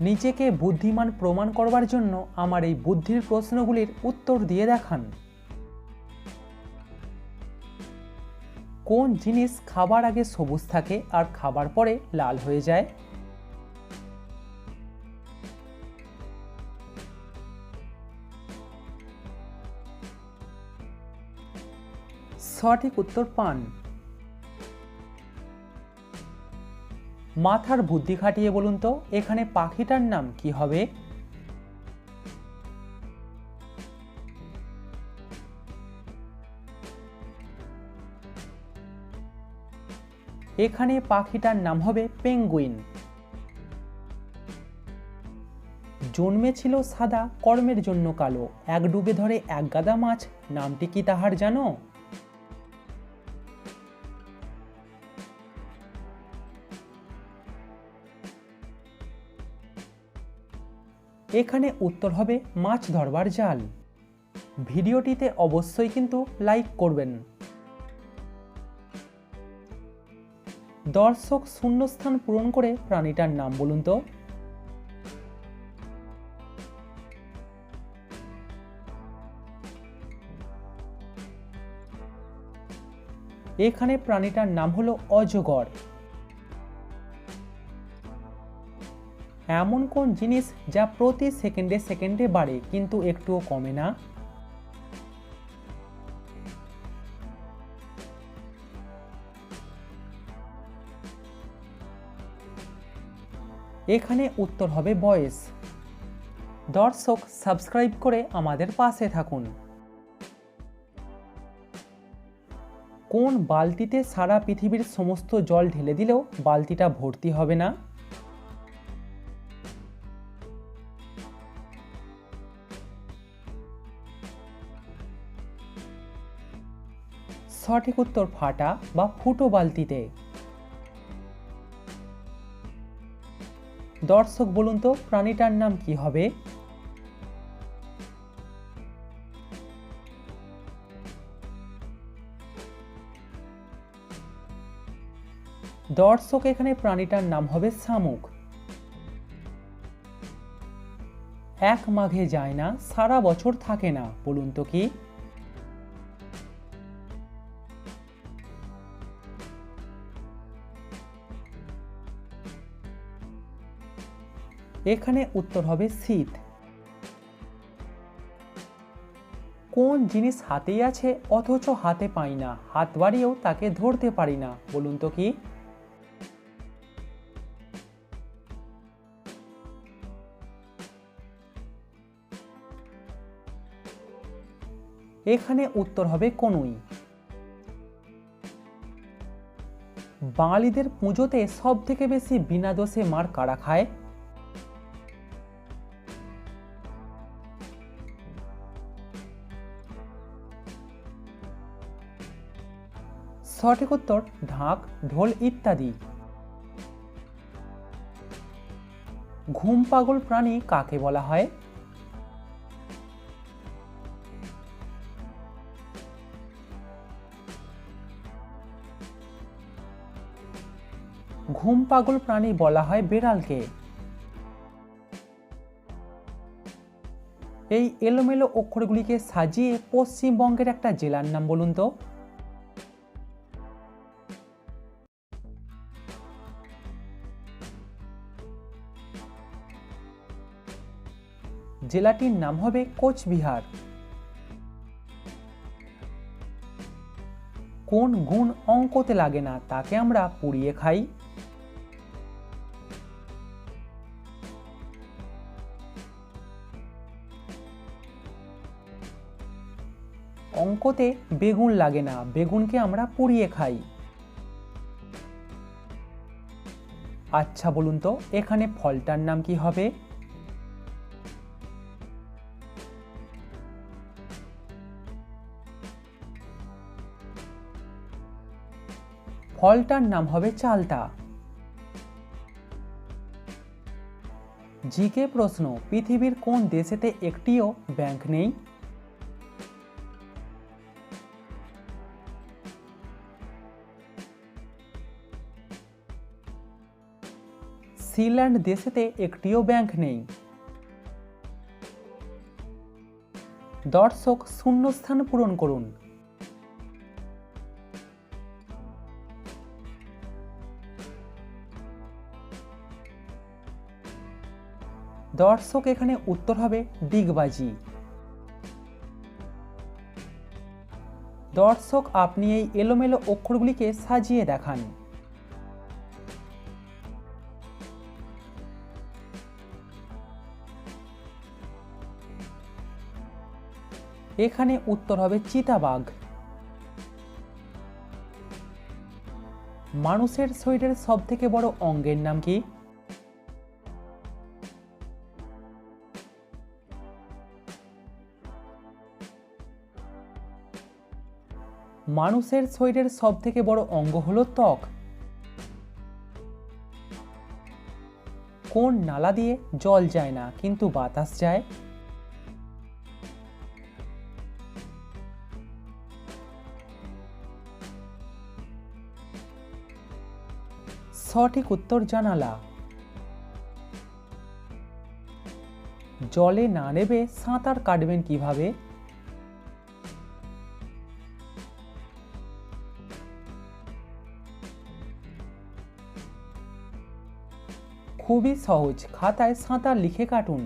নিজেকে বুদ্ধিমান প্রমাণ করবার জন্য আমার এই বুদ্ধির প্রশ্নগুলির উত্তর দিয়ে দেখান। কোন জিনিস খাবার আগে সবুজ থাকে আর খাবার পরে লাল হয়ে যায়? সঠিক উত্তর পান। মাথার বুদ্ধি খাটিয়ে বলুন তো, এখানে পাখিটার নাম কি হবে? এখানে পাখিটার নাম হবে পেঙ্গুইন। জন্মেছিল সাদা, কর্মের জন্য কালো। এক ডুবে ধরে এক গাদা মাছ, নামটি কি তাহার জানো? এখানে উত্তর হবে মাছ ধরবার জাল। ভিডিওটিতে অবশ্যই কিন্তু লাইক করবেন। দর্শক শূন্যস্থান পূরণ করে প্রাণীটার নাম বলুন তো। এখানে প্রাণীটার নাম হলো অজগর। এমন কোন জিনিস যা প্রতি সেকেন্ডে সেকেন্ডে বাড়ে, কিন্তু একটুও কমে না? এখানে উত্তর হবে বয়স। দর্শক, সাবস্ক্রাইব করে আমাদের পাশে থাকুন। কোন বালতিতে সারা পৃথিবীর সমস্ত জল ঢেলে দিলেও বালতিটা ভর্তি হবে না? সঠিক উত্তর ফাটা বা ফুটো বালতিতে। দর্শক, বলুন তো, প্রাণীটার নাম কি হবে? দর্শক, এখানে প্রাণীটার নাম হবে শামুক। এক মাঘে যায় না, সারা বছর থাকে না, বলুন তো কি? এখানে উত্তর হবে শীত। কোন জিনিস হাতেই আছে অথচ হাতে পাই না? হাত বাড়িয়েও তাকে ধরতে পারি না। বলুন তো কি? এখানে উত্তর হবে কনুই। বাঙালিদের পুজোতে সব থেকে বেশি বিনা দোষে মার কারা খায়? সঠিক উত্তর ঢাক, ঢোল ইত্যাদি। ঘুম পাগল প্রাণী কাকে বলা হয়? ঘুম পাগল প্রাণী বলা হয় বেড়ালকে। এই এলোমেলো অক্ষরগুলিকে সাজিয়ে পশ্চিমবঙ্গের একটা জেলার নাম বলুন তো। জেলাটির নাম হবে কোচবিহার। কোন গুণ অঙ্কতে লাগে না তাকে আমরা পুড়িয়ে খাই? অঙ্কতে বেগুন লাগে না, বেগুনকে আমরা পুড়িয়ে খাই। আচ্ছা বলুন তো, এখানে ফলটার নাম কি হবে? ফলটার নাম হবে চালতা জিকে প্রশ্ন, পৃথিবীর কোন দেশেতে একটিও ব্যাংক নেই? সিল্যান্ড দেশেতে একটিও ব্যাংক নেই। দর্শক, শূন্যস্থান পূরণ করুন। দর্শক এখানে উত্তর হবে ডিগবাজি। দর্শক, আপনি এই এলোমেলো অক্ষরগুলিকে সাজিয়ে দেখান। এখানে উত্তর হবে চিতাবাঘ। মানুষের শরীরের সব থেকে বড় অঙ্গের নাম কি? মানুষের শরীরের সব থেকে বড় অঙ্গ হলো ত্বক। কোন নালা দিয়ে জল যায় না, কিন্তু বাতাস যায়? সঠিক উত্তর জানালা। জলে না নেবে সাঁতার কাটবেন কীভাবে? খুবই সহজ খাতায় সাঁতার লিখে কাটুন।